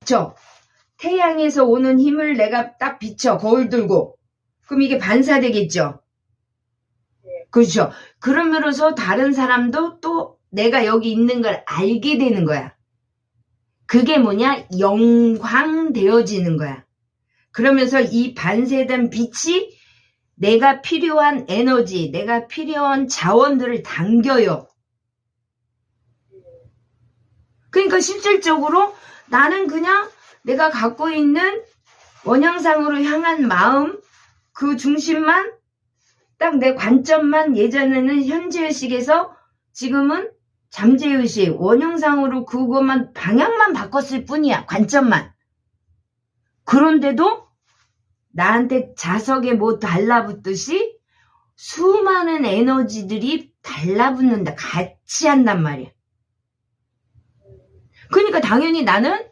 그쵸? 태양에서 오는 힘을 내가 딱 비춰, 거울 들고. 그럼 이게 반사되겠죠? 그렇죠. 그러면서 다른 사람도 또 내가 여기 있는 걸 알게 되는 거야. 그게 뭐냐? 영광되어지는 거야. 그러면서 이 반세된 빛이 내가 필요한 에너지, 내가 필요한 자원들을 당겨요. 그러니까 실질적으로 나는 그냥 내가 갖고 있는 원형상으로 향한 마음, 그 중심만, 딱 내 관점만 예전에는 현재의식에서 지금은 잠재의식, 원형상으로 그것만, 방향만 바꿨을 뿐이야. 관점만. 그런데도 나한테 자석에 뭐 달라붙듯이 수많은 에너지들이 달라붙는다. 같이 한단 말이야. 그러니까 당연히 나는